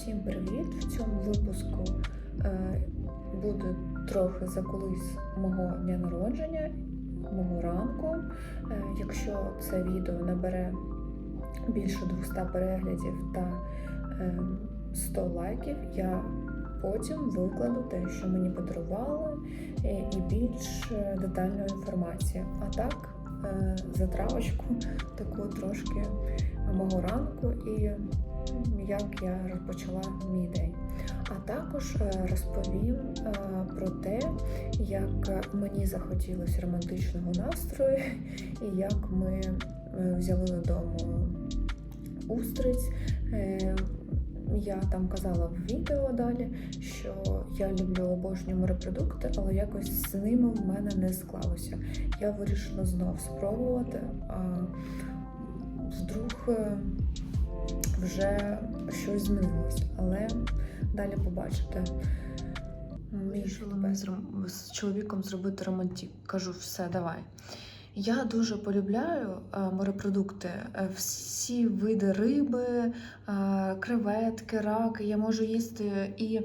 Усім привіт! В цьому випуску е, буде трохи за кулис мого дня народження, мого ранку. Е, якщо це відео набере більше 200 переглядів та е, 100 лайків, я потім викладу те, що мені подарували, е, і більш е, детальну інформацію. А так, е, затравочку таку трошки мого ранку і як я розпочала мій день. А також е, розповім е, про те, як мені захотілося романтичного настрою, і як ми е, взяли додому устриць. Я там казала в відео далі, що я люблю обожнюю морепродукти, але якось з ними в мене не склалося. Я вирішила знов спробувати. А вдруг вже щось змінилось, але далі побачите. Вирішили ми з, з чоловіком зробити романтик. Кажу, все, давай. Я дуже полюбляю е, морепродукти, е, всі види риби, е, креветки, раки. Я можу їсти і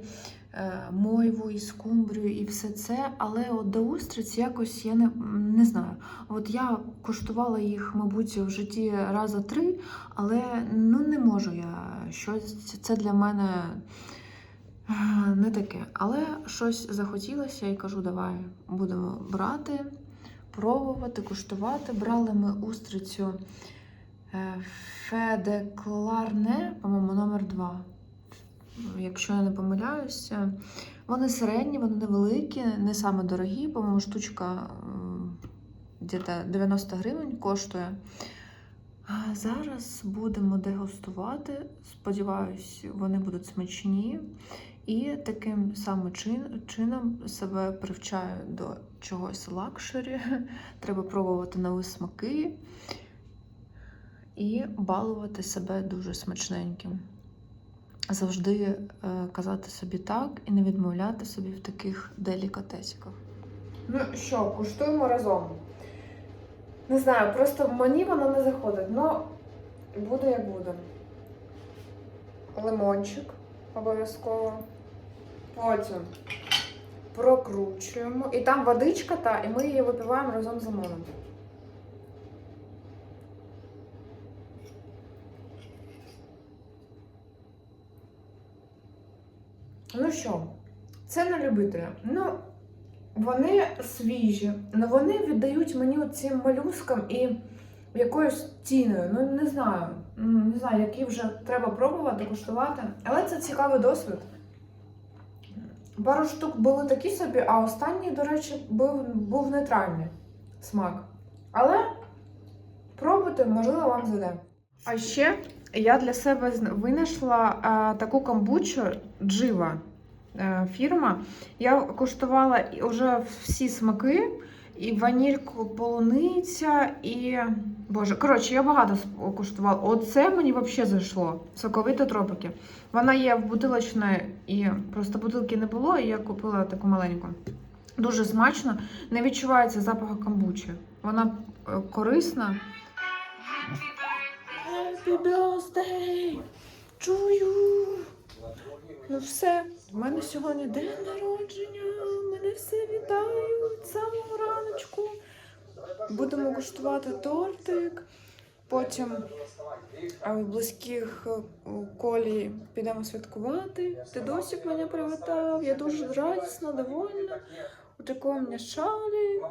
мойву, і скумбрію, і все це. Але от до устриць якось я не, не знаю. От я коштувала їх, мабуть, в житті раза три, але ну не можу я щось. Це для мене. Е, Не таке, але щось захотілося і кажу, давай будемо брати, пробувати, куштувати. Брали ми устрицю е, Федекларне, по-моєму, номер 2. Якщо я не помиляюся, вони середні, вони невеликі, не саме дорогі, по-моєму, штучка десь 90 гривень коштує. А зараз будемо дегустувати. Сподіваюсь, вони будуть смачні. І таким самим чин- чином себе привчаю до чогось лакшері. Треба пробувати нові смаки і балувати себе дуже смачненьким. Завжди е, казати собі так і не відмовляти собі в таких делікатесиках. Ну що, куштуємо разом. Не знаю, просто мені воно не заходить. Ну, буде як буде. Лимончик обов'язково. Потім прокручуємо. І там водичка та, і ми її випиваємо разом з лимоном. Ну що, це на любителя. Ну, вони свіжі, але вони віддають мені цим молюскам і якоюсь тіною. Ну, не знаю. Не знаю, які вже треба пробувати, куштувати. Але це цікавий досвід. Пару штук були такі собі, а останній, до речі, був, був нейтральний смак. Але пробуйте, можливо, вам зайде. А ще я для себе винайшла а, таку камбучу Джива е, фірма. Я куштувала вже всі смаки, і ванільку, полуниця, і. Боже, коротше, я багато куштувала. Оце мені взагалі зайшло. Соковита тропики. Вона є в бутилочній, і просто бутилки не було, і я купила таку маленьку. Дуже смачно, не відчувається запаху камбучі. Вона е, корисна. Happy birthday! Чую! Ну все, в мене сьогодні день народження, мене все вітають з самого раночку. Будемо куштувати тортик. Потім в близьких е, колі підемо святкувати. Дідосик мене привітав. Я дуже радісна, довольна. У мене шалик.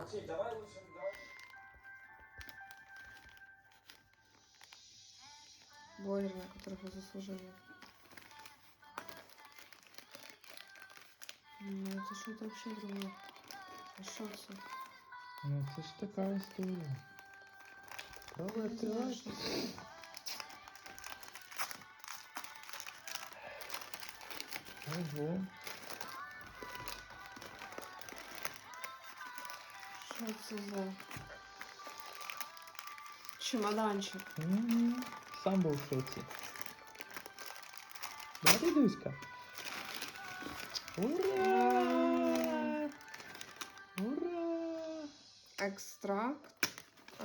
Боже, которого заслужили. Ну, это что-то вообще другое. Что це? Ну, це ж така історія. Пробуй Не знаю, відкривати. що це. Ого. Що це за чемоданчик? М, Сам був в шоці. Да, дідуська? Ура! Ура! Екстракт.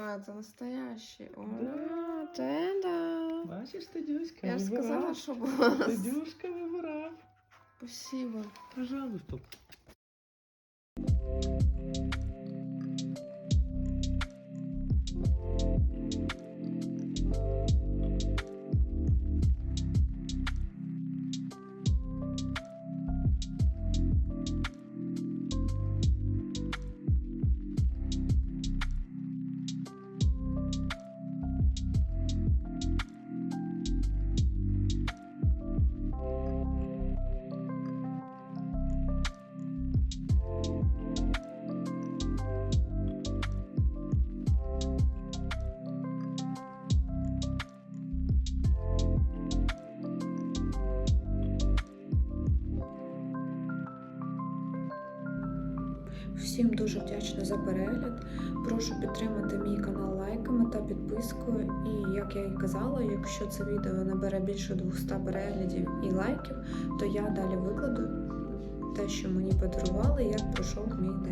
А, це настоящий. Ура, да. Бачиш, Тедюська, Я ж сказала, що було. Тедюшка вибирай. Спасибо. Пожалуйста. Всім дуже вдячна за перегляд. Прошу підтримати мій канал лайками та підпискою. І як я і казала, якщо це відео набере більше 200 переглядів і лайків, то я далі викладу те, що мені подарували, як пройшов мій